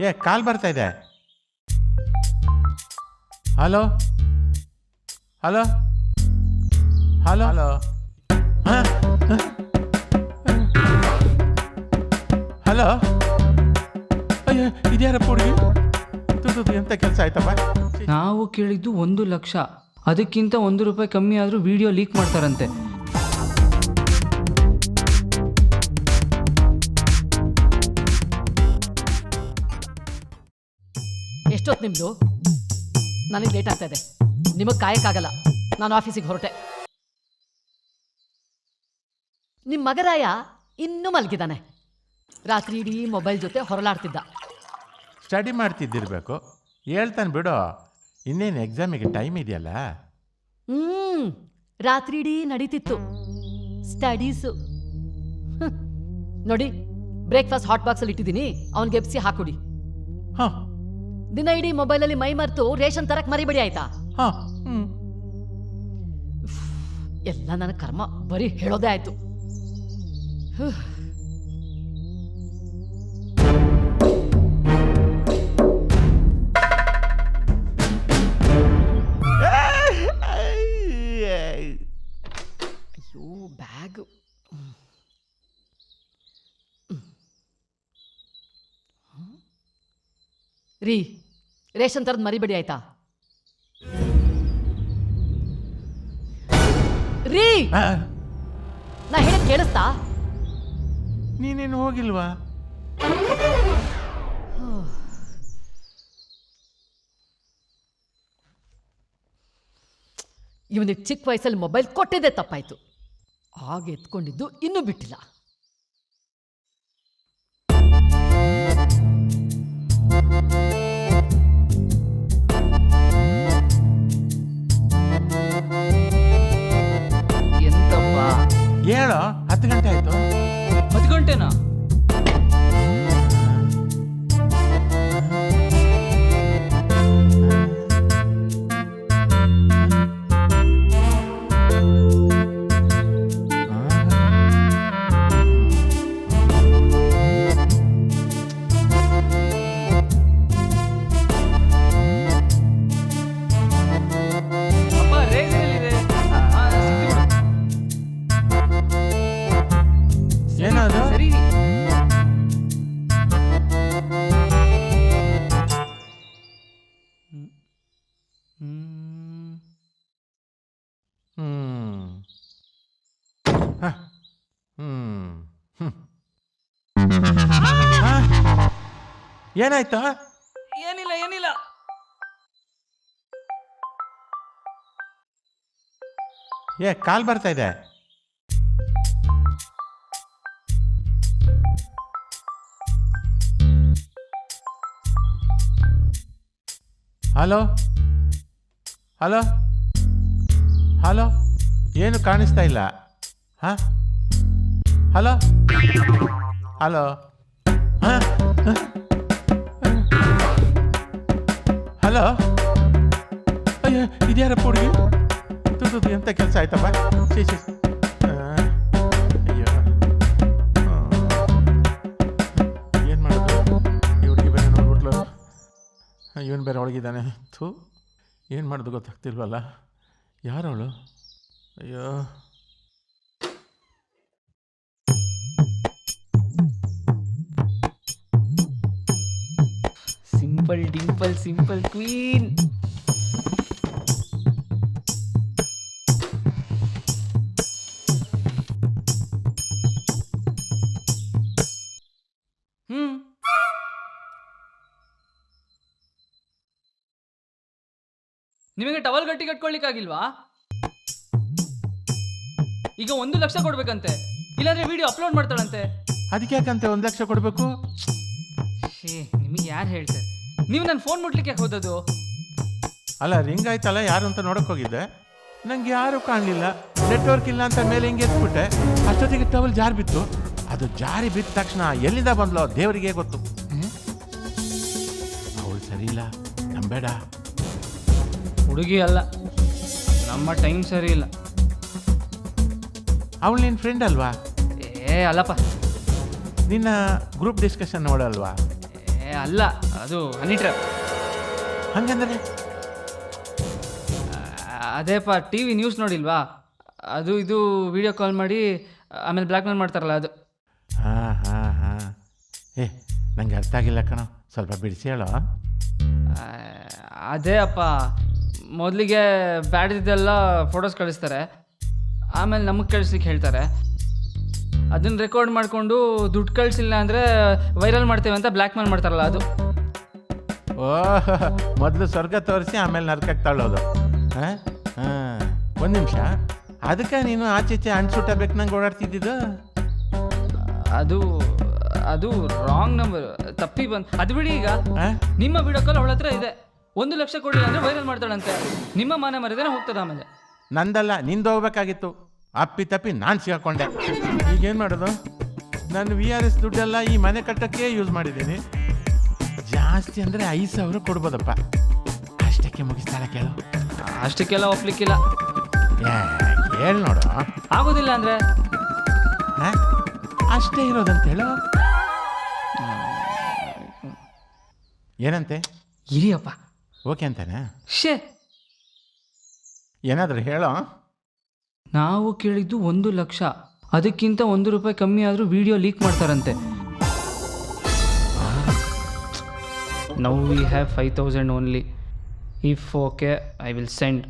ಏ ಕಾಲ್ ಬರ್ತಾ ಇದೆ. Hello? Hello? Hello? Hello? Hello? ಅಯ್ಯೋ ಇದ್ಯಾರಪ್ಪ ಹುಡುಗಿ? ತುದು ಎಂತ ಕೆಲಸ ಆಯ್ತಪ್ಪ? ನಾವು ಕೇಳಿದ್ದು ಒಂದು ಲಕ್ಷ. ಅದಕ್ಕಿಂತ ಒಂದು ರೂಪಾಯಿ ಕಮ್ಮಿ ಆದರೂ ವಿಡಿಯೋ ಲೀಕ್ ಮಾಡ್ತಾರಂತೆ. ಎಷ್ಟೊತ್ತು ನಿಮ್ಮದು ನನಗೆ ಲೇಟ್ ಆಗ್ತಾ ಇದೆ. ನಿಮಗೆ ಕಾಯಕ್ಕಾಗಲ್ಲ. ನಾನು ಆಫೀಸಿಗೆ ಹೊರಟೆ. ನಿಮ್ಮ ಮಗರಾಯ ಇನ್ನೂ ಮಲಗಿದ್ದಾನೆ ರಾತ್ರಿ ಇಡೀ ಮೊಬೈಲ್ ಜೊತೆ ಹೊರಲಾಡ್ತಿದ್ದ. ಸ್ಟಡಿ ಮಾಡ್ತಿದ್ದಿರ್ಬೇಕು. ಹೇಳ್ತಾನೆ ಬಿಡು. ಇನ್ನೇನು ಎಕ್ಸಾಮಿಗೆ ಟೈಮ್ ಇದೆಯಲ್ಲ? ಹ್ಮ್ ರಾತ್ರಿ ಇಡೀ ನಡೀತಿತ್ತು. ಸ್ಟಡೀಸು ನೋಡಿ ಬ್ರೇಕ್ಫಾಸ್ಟ್ ಹಾಟ್ ಬಾಕ್ಸಲ್ಲಿ ಇಟ್ಟಿದ್ದೀನಿ. ಅವ್ನಿಗೆ ಎಬ್ಸಿ ಹಾಕೊಡಿ. ಹಾಂ. ದಿನ ಇಡೀ ಮೊಬೈಲಲ್ಲಿ ಮೈ ಮರೆತು ರೇಷನ್ ತರಕ್ ಮರಿಬಿಡಿ ಆಯ್ತಾ? ಹಾಂ ಎಲ್ಲ ನನ್ನ ಕರ್ಮ ಬರೀ ಹೇಳೋದೇ ಆಯ್ತು. ರೀ ರೇಷನ್ ತರದ್ ಮರಿಬೇಡಿ ಆಯ್ತಾ? ರೀ! ನಾ ಹೇಳಿ ಕೇಳಿಸ್ತಾ? ನೀನೇನು ಹೋಗಿಲ್ವಾ? ಇವನಿಗೆ ಚಿಕ್ಕ ವಯಸ್ಸಲ್ಲಿ ಮೊಬೈಲ್ ಕೊಟ್ಟಿದ್ದೆ ತಪ್ಪಾಯ್ತು. ಆಗ ಎತ್ಕೊಂಡಿದ್ದು ಇನ್ನೂ ಬಿಟ್ಟಿಲ್ಲ. dinner. ಏನಾಯ್ತು? ಏನಿಲ್ಲ ಏನಿಲ್ಲ. ಏ ಕಾಲ್ ಬರ್ತಾ ಇದೆ. ಹಲೋ? ಹಲೋ? ಹಲೋ? ಏನು ಕಾಣಿಸ್ತಾ ಇಲ್ಲ? ಹಾ? ಹಲೋ? ಹಲೋ? ಹಾಂ? ಹಲೋ ಅಯ್ಯೋ ಇದ್ಯಾರಪ್ಪ ಹುಡುಗಿ ತುದು ಎಂಥ ಕೆಲಸ ಆಯ್ತಪ್ಪ? ಛೀ ಆ, ಅಯ್ಯೋ. ಏನು ಮಾಡೋದು? ಈ ಹುಡುಗಿ ಬೇರೆ ನೋಡ್ಬಿಟ್ಲು ಇವನು ಬೇರೆ ಒಳಗಿದ್ದಾನೆ. ಥೂ. ಏನು ಮಾಡೋದು ಗೊತ್ತಾಗ್ತಿಲ್ವಲ್ಲ? ಯಾರವಳು ಅಯ್ಯೋ. Simple dimple simple queen hmm ನಿಮಗೆ ಟವಲ್ ಗಟ್ಟಿ ಕಟ್ಕೊಳ್ಳಿಕ್ಕಾಗಿಲ್ವಾ ಈಗ ಒಂದು ಲಕ್ಷ ಕೊಡ್ಬೇಕಂತೆ. ಇಲ್ಲಾಂದ್ರೆ ವಿಡಿಯೋ ಅಪ್ಲೋಡ್ ಮಾಡ್ತಾಳಂತೆ. ಅದಕ್ಕೆ ಯಾಕಂತೆ ಒಂದು ಲಕ್ಷ ಕೊಡಬೇಕು? ಶೇ ನಿಮಗೆ ಯಾರು ಹೇಳ್ತಾರೆ? ನೀವು ನನ್ನ ಫೋನ್ ಮುಟ್ಲಿಕ್ಕೆ ಹೋದದು ಹೋದದ್ದು? ಅಲ್ಲ ರಿಂಗ್ ಆಯ್ತಲ್ಲ ಯಾರು ಅಂತ ನೋಡಕ್ ಹೋಗಿದ್ದೆ. ನಂಗೆ ಯಾರು ಕಾಣಲಿಲ್ಲ. ನೆಟ್ವರ್ಕ್ ಇಲ್ಲ ಅಂತ ಮೇಲೆ ಹಿಂಗೆ ಎತ್ಬಿಟ್ಟೆ. ಅಷ್ಟೊತ್ತಿಗೆ ಟವಲ್ ಜಾರಿ ಬಿತ್ತು. ಅದು ಜಾರಿ ಬಿದ್ದ ತಕ್ಷಣ ಎಲ್ಲಿಂದ ಬಂದ್ಲೋ ದೇವರಿಗೆ ಗೊತ್ತು. ಅವಳು ಸರಿ ಇಲ್ಲ. ನಂಬೇಡ ಹುಡುಗಿ ಅಲ್ಲ. ನಮ್ಮ ಟೈಮ್ ಸರಿ ಇಲ್ಲ. ಅವಳು ನಿನ್ನ ಫ್ರೆಂಡ್ ಅಲ್ವಾ? ಏ ಅಲ್ಲಪ್ಪ. ನಿನ್ನ ಗ್ರೂಪ್ ಡಿಸ್ಕಷನ್ ನೋಡಲ್ವಾ? ಏ ಅಲ್ಲ. ಅದು ಹನಿ ಟ್ರ್ಯಾಪ್ ಹಂಗಂದ್ರೆ ಅದೇಪ್ಪ ಟಿ ವಿ ನ್ಯೂಸ್ ನೋಡಿಲ್ವಾ? ಅದು ಇದು ವಿಡಿಯೋ ಕಾಲ್ ಮಾಡಿ ಆಮೇಲೆ ಬ್ಲ್ಯಾಕ್ ಮೇಲ್ ಮಾಡ್ತಾರಲ್ಲ ಅದು. ಹಾಂ ಹಾಂ ಹಾಂ. ಏ ನಂಗೆ ಅರ್ಥ ಆಗಿಲ್ಲ ಕಣ. ಸ್ವಲ್ಪ ಬಿಡಿಸಿ ಹೇಳೋ. ಆ, ಅದೇ ಅಪ್ಪ. ಮೊದಲಿಗೆ ಬ್ಯಾಡ್ದಿದ್ದೆಲ್ಲ ಫೋಟೋಸ್ ಕಳಿಸ್ತಾರೆ. ಆಮೇಲೆ ನಮಗೆ ಕಳಿಸ್ಲಿಕ್ಕೆ ಹೇಳ್ತಾರೆ. ಅದನ್ನು ರೆಕಾರ್ಡ್ ಮಾಡಿಕೊಂಡು ದುಡ್ಡು ಕಳಿಸಿಲ್ಲ ಅಂದರೆ ವೈರಲ್ ಮಾಡ್ತೇವೆ ಅಂತ ಬ್ಲ್ಯಾಕ್ ಮೇಲ್ ಮಾಡ್ತಾರಲ್ಲ ಅದು. ಓ ಮೊದಲು ಸ್ವರ್ಗ ತೋರಿಸಿ ಆಮೇಲೆ ನರ್ಕಕ್ಕೆ ತಳ್ಳೋದು. ಹಾಂ ಹಾಂ ಒಂದು ನಿಮಿಷ. ಅದಕ್ಕೆ ನೀನು ಆಚೆಚೆ ಅಣ್ಸುಟ ಬೇಕು ನಂಗೆ ಓಡಾಡ್ತಿದ್ದಿದ್ದು? ಅದು ಅದು ರಾಂಗ್ ನಂಬರ್ ತಪ್ಪಿ ಬಂದು ಅದು ಬಿಡಿ ಈಗ. ನಿಮ್ಮ ವಿಡಿಯೋ ಕಾಲ್ ಅವಳ ಹತ್ರ ಇದೆ. ಒಂದು ಲಕ್ಷ ಕೊಡಿ ಅಂದರೆ ವೈರಲ್ ಮಾಡ್ತಾಳಂತೆ. ನಿಮ್ಮ ಮನೆ ಮರ್ಯಾದೆನೇ ಹೋಗ್ತದೆ ಆಮೇಲೆ. ನಂದಲ್ಲ ನಿಂದು ಹೋಗ್ಬೇಕಾಗಿತ್ತು. ಅಪ್ಪಿ ತಪ್ಪಿ ನಾನು ಸಿಗಾಕೊಂಡೆ. ಈಗೇನು ಮಾಡೋದು? ನಾನು ವಿ ಆರ್ ಎಸ್ ದುಡ್ಡೆಲ್ಲ ಈ ಮನೆ ಕಟ್ಟಕ್ಕೆ ಯೂಸ್ ಮಾಡಿದ್ದೀನಿ. ಜಾಸ್ತಿ ಅಂದರೆ ಐದು ಸಾವಿರ ಕೊಡ್ಬೋದಪ್ಪ. ಅಷ್ಟಕ್ಕೆ ಮುಗಿಸ್ತಾಳೆ ಕೇಳು. ಅಷ್ಟಕ್ಕೆಲ್ಲ ಒಪ್ಲಿಕ್ಕಿಲ್ಲ. ಕೇಳಿ ನೋಡು. ಆಗೋದಿಲ್ಲ ಅಂದ್ರೆ? ಹಾ? ಅಷ್ಟೇ ಇರೋದಂತ ಹೇಳು ಏನಂತೆ? ಇರಿಯಪ್ಪ ಓಕೆ ಅಂತಾನೆ? ಶೇ ಏನಾದರೂ ಹೇಳೋ? ನಾವು ಕೇಳಿದ್ದು ಒಂದು ಲಕ್ಷ. ಅದಕ್ಕಿಂತ ಒಂದು ರೂಪಾಯಿ ಕಮ್ಮಿ ಆದರೂ ವಿಡಿಯೋ ಲೀಕ್ ಮಾಡ್ತಾರಂತೆ. Now we have five thousand only if okay I will send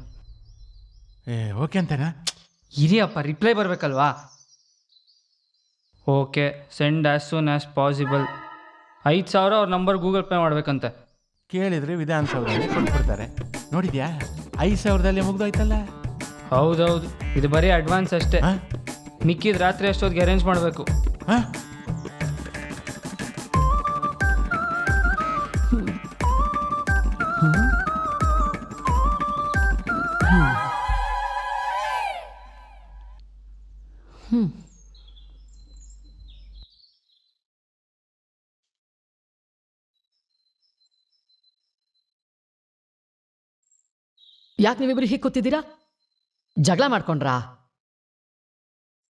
a okay ಅಂತಾನೆ? ಇರಿಯಪ್ಪ reply ಬರಬೇಕಲ್ವಾ? Okay send as soon as possible ಐದು ಸಾವಿರ ಅವ್ರ ನಂಬರ್ ಗೂಗಲ್ ಪೇ ಮಾಡಬೇಕಂತೆ. ಕೇಳಿದ್ರೆ ವಿಧಾನಸೌಧದಲ್ಲಿ ಕೊಟ್ಬಿಡ್ತಾರೆ. ನೋಡಿದ್ಯಾ? ಐದು ಸಾವಿರದಲ್ಲಿ ಮುಗ್ದೋಯ್ತಲ್ಲ? ಹೌದೌದು. ಇದು ಬರೀ ಅಡ್ವಾನ್ಸ್ ಅಷ್ಟೇ? ಮಿಕ್ಕಿದ ರಾತ್ರಿ ಅಷ್ಟೊತ್ತಿಗೆ ಅರೇಂಜ್ ಮಾಡಬೇಕು. ಹಾ? ಯಾಕೆ ನೀವಿಬ್ರು ಹೀಗೆ ಕೂತಿದ್ದೀರಾ? ಜಗಳ ಮಾಡ್ಕೊಂಡ್ರಾ?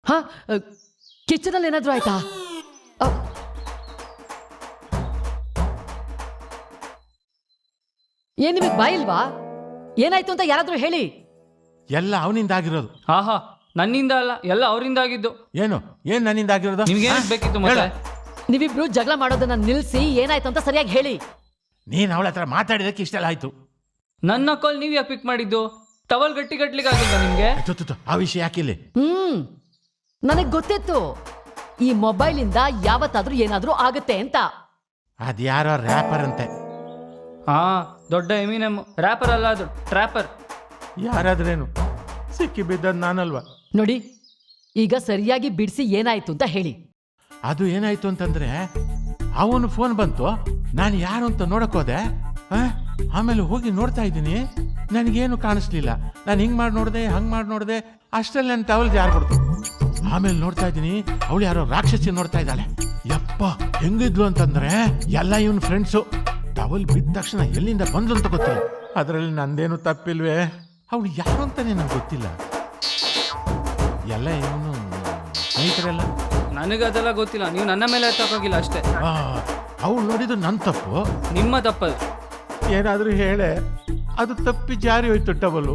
ಹಾ ಕಿಚನಲ್ಲಿ ಏನಾದರೂ ಆಯ್ತಾ? ಏನ್ ನಿಮಗೆ ಬಾಯಿಲ್ವಾ ಏನಾಯ್ತು ಅಂತ ಯಾರಾದರೂ ಹೇಳಿ. ಎಲ್ಲ ಅವನಿಂದ ಆಗಿರೋದು ಆಹಾ ನನ್ನಿಂದ ಅಲ್ಲ ಎಲ್ಲ ಅವರಿಂದ ಆಗಿದ್ದು ಏನು? ಏನು ನನ್ನಿಂದ ಆಗಿರೋದು ನಿಮ್ಗೆ ಏನ್ ಬೇಕಿತ್ತು ಮತ್ತೆ. ನೀವಿಬ್ರು ಜಗಳ ಮಾಡೋದನ್ನ ನಿಲ್ಲಿಸಿ ಏನಾಯ್ತು ಅಂತ ಸರಿಯಾಗಿ ಹೇಳಿ. ನೀನು ಅವಳ ಹತ್ರ ಮಾತಾಡಿದಕ್ಕೆ ಇಷ್ಟೆಲ್ಲ ಆಯ್ತು. ನನ್ನ ಕಾಲ್ ನೀವು ಯಾಕೆ ಪಿಕ್ ಮಾಡಿದ್ದು? ಟವಲ್ ಗಟ್ಟಿ ಗಟ್ಲಿಕ್ಕೆ ಆಗಿಲ್ಲ ನಿಮ್ಗೆ ಆ ವಿಷಯ ಯಾಕಿಲ್ಲಿ ಹ್ಮ್. ನನಗೆ ಗೊತ್ತಿತ್ತು. ಈ ಮೊಬೈಲ್ ಇಂದ ಯಾವತ್ತಾದ್ರೂ ಏನಾದ್ರೂ ಆಗುತ್ತೆ ಅಂತ. ಅದ್ಯಾರೋ ರ್ಯಾಪರ್ ಅಂತೆ. ಹಾ ದೊಡ್ಡ ಎಮಿನೆಮ್ ರ್ಯಾಪರ್ ಅಲ್ಲ ಅದು ಟ್ರ್ಯಾಪರ್ ಯಾರಾದ್ರೇನು? ಸಿಕ್ಕಿ ಬಿದ್ದದ್ ನಾನಲ್ವಾ? ನೋಡಿ ಈಗ ಸರಿಯಾಗಿ ಬಿಡಿಸಿ ಏನಾಯ್ತು ಅಂತ ಹೇಳಿ. ಅದು ಏನಾಯ್ತು ಅಂತಂದ್ರೆ ಅವನು ಫೋನ್ ಬಂತು. ನಾನು ಯಾರು ಅಂತ ನೋಡಕ್ ಹೋದೆ? ಆಮೇಲೆ ಹೋಗಿ ನೋಡ್ತಾ ಇದ್ದೀನಿ. ನನಗೇನು ಕಾಣಿಸ್ಲಿಲ್ಲ. ನಾನು ಹಿಂಗೆ ಮಾಡಿ ನೋಡಿದೆ ಹಂಗೆ ಮಾಡಿ ನೋಡಿದೆ ಅಷ್ಟರಲ್ಲಿ ನನ್ನ ಟವಲ್ ಕೊಡ್ತು? ಆಮೇಲೆ ನೋಡ್ತಾ ಇದ್ದೀನಿ ಅವಳು ಯಾರೋ ರಾಕ್ಷಸಿ ನೋಡ್ತಾ ಇದ್ದಾಳೆ. ಯಪ್ಪ ಹೆಂಗಿದ್ಲು ಅಂತಂದ್ರೆ ಎಲ್ಲ ಇವನ್ ಫ್ರೆಂಡ್ಸು ಟವಲ್ ಬಿದ್ದ ತಕ್ಷಣ ಎಲ್ಲಿಂದ ಬಂದ್ರು ಅಂತ ಗೊತ್ತಿಲ್ಲ. ಅದರಲ್ಲಿ ನಂದೇನು ತಪ್ಪಿಲ್ವೇ? ಅವಳು ಯಾರು ಅಂತಾನೆ ನನಗೆ ಗೊತ್ತಿಲ್ಲ. ಎಲ್ಲ ಇವನು ಸ್ನೇಹಿತರೆಲ್ಲ? ನನಗೆ ಅದೆಲ್ಲ ಗೊತ್ತಿಲ್ಲ. ನೀವು ನನ್ನ ಮೇಲೆ ತಪ್ಪಾಗಿಲ್ಲ ಅಷ್ಟೇ. ಅವಳು ನೋಡಿದ್ದು ನನ್ನ ತಪ್ಪು. ನಿಮ್ಮ ತಪ್ಪದು ಏನಾದರೂ ಹೇಳೆ, ಅದು ತಪ್ಪಿ ಜಾರಿ ಹೋಯ್ತು ಟಬಲು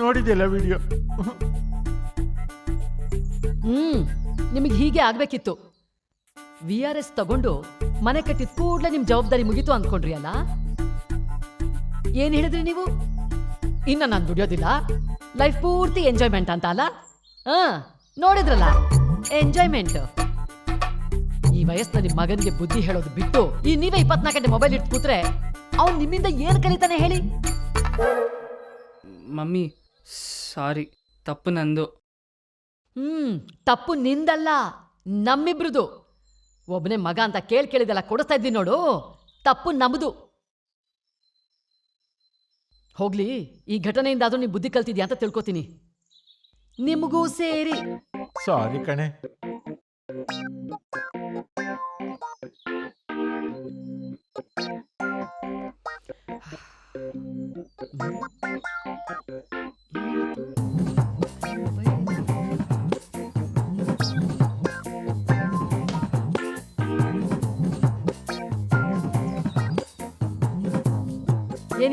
ನೋಡಿದೆಲ್ಲ ವಿಡಿಯೋ? ಹ್ಮ್, ನಿಮಗೆ ಹೀಗೆ ಆಗ್ಬೇಕಿತ್ತು. ವಿ ಆರ್ ಎಸ್ ತಗೊಂಡು ಮನೆ ಕಟ್ಟಿದ ಕೂಡಲೇ ನಿಮ್ ಜವಾಬ್ದಾರಿ ಮುಗೀತು ಅನ್ಕೊಂಡ್ರಿ ಅಲ್ಲ ಏನ್ ಹೇಳಿದ್ರಿ ನೀವು? ಇನ್ನ ನಾನು ದುಡಿಯೋದಿಲ್ಲ. ಲೈಫ್ ಪೂರ್ತಿ ಎಂಜಾಯ್ಮೆಂಟ್ ಅಂತ ಅಲ್ಲ? ಹಾ, ನೋಡಿದ್ರಲ್ಲ? ಎಂಜಾಯ್ಮೆಂಟ್ ಈ ವಯಸ್ಸಿನಲ್ಲಿ ಮಗನಿಗೆ ಬುದ್ಧಿ ಹೇಳೋದು ಬಿಟ್ಟು, ಈ ನೀವೇ ಇಪ್ಪತ್ನಾಲ್ಕು ಗಂಟೆ ಮೊಬೈಲ್ ಇಟ್ಟು ಕೂತ್ರೆ ಅವ್ನು ನಿಮ್ಮಿಂದ ಏನ್ ಕಲಿತಾನೆ ಹೇಳಿ? ಮಮ್ಮಿ ಸಾರಿ ತಪ್ಪು ನಂದು. ಹ್ಮ್ ತಪ್ಪು ನಿಂದಲ್ಲ ನಮ್ಮಿಬ್ರದು. ಒಬ್ಬನೇ ಮಗ ಅಂತ ಕೇಳಿ ಕೇಳಿದೆಲ್ಲ ಕೊಡಿಸ್ತಾ ಇದ್ದೀನಿ ನೋಡು ತಪ್ಪು ನಮ್ಮದು ಹೋಗ್ಲಿ ಈ ಘಟನೆಯಿಂದಾದ್ರೂ ನೀವು ಬುದ್ಧಿ ಕಲ್ತಿದ್ಯಾ ಅಂತ ತಿಳ್ಕೊತೀನಿ. ನಿಮಗೂ ಸೇರಿ. ಸಾರಿ ಕಣೆ.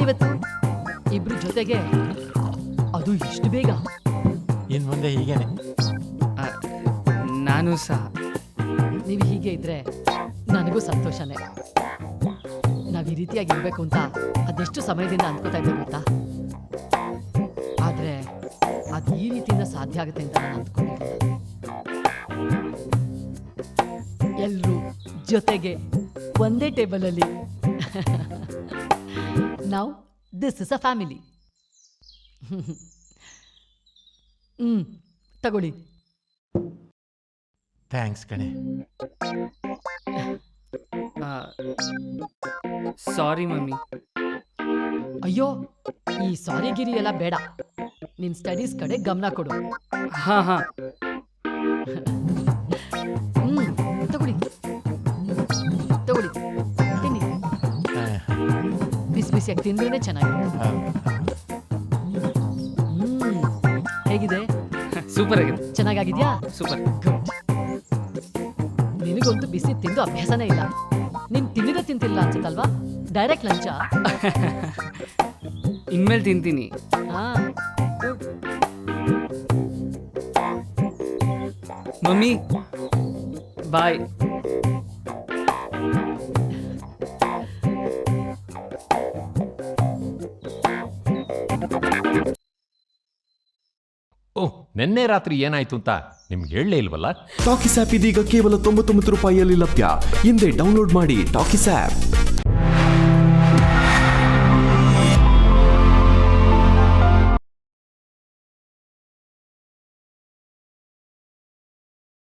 ಏನಿವತ್ತು ಇಬ್ರು ಜೊತೆಗೆ ಅದು ಇಷ್ಟು ಬೇಗ? ಇನ್ ಮುಂದೆ ಹೀಗೇನೆ. ಆ, ನಾನು ಸಹ. ನೀವು ಹೀಗೆ ಇದ್ರೆ ನನಗೂ ಸಂತೋಷನೇ. ನಾವ್ ಈ ರೀತಿಯಾಗಿ ಇರ್ಬೇಕು ಅಂತ ಅದೆಷ್ಟು ಸಮಯದಿಂದ ಅನ್ಕೋತಾ ಇದ್ದೆ ಗೊತ್ತಾ? ಆದ್ರೆ ಅದು ಈ ರೀತಿಯಿಂದ ಸಾಧ್ಯ ಆಗುತ್ತೆ ಅಂತ ನಾನು ಅಂದ್ಕೊಂಡಿರ್ಲಿಲ್ಲ ಎಲ್ರೂ ಜೊತೆಗೆ ಒಂದೇ ಟೇಬಲ್ ನಾವು this is a family hmm ತಗೊಳ್ಳಿ. ಥ್ಯಾಂಕ್ಸ್ ಕಣೆ. Sorry mummy. ಅಯ್ಯೋ ಈ ಸಾರಿ ಗಿರಿ ಎಲ್ಲ ಬೇಡ. ನಿನ್ ಸ್ಟಡೀಸ್ ಕಡೆ ಗಮನ ಕೊಡು. ಹಾ ಹಾಂ. ಬಿಸಿಯಾಗಿ ತಿಂದ್ರೇ ಚೆನ್ನಾಗಿ ಹ್ಮ್. ಹೇಗಿದೆ? ಸೂಪರ್ ಆಗಿದೆ. ಚೆನ್ನಾಗಿದ್ಯಾ ಸೂಪರ್. ನಿನಗೊಂದು ನಿನಗಂತೂ ಬಿಸಿ ತಿಂದು ಅಭ್ಯಾಸನೇ ಇಲ್ಲ. ನೀನ್ ತಿಂದಿದ ತಿಂತಿಲ್ಲ ಅನ್ಸುತ್ತಲ್ವಾ? ಡೈರೆಕ್ಟ್ ಲಂಚ ಇನ್ಮೇಲೆ ತಿಂತೀನಿ. ಹಾ. Mummy bye. ನಿನ್ನೆ ರಾತ್ರಿ ಏನಾಯ್ತು ಅಂತ ನಿಮ್ಗೆ ಹೇಳಲೇ ಇಲ್ವಲ್ಲ? ಟಾಕಿಸ್ ಆಪ್ ಇದೀಗ ಕೇವಲ ತೊಂಬತ್ತೊಂಬತ್ತು ರೂಪಾಯಿಯಲ್ಲಿ ಲಭ್ಯ. ಹಿಂದೆ ಡೌನ್ಲೋಡ್ ಮಾಡಿ ಟಾಕಿಸ್ ಆಪ್.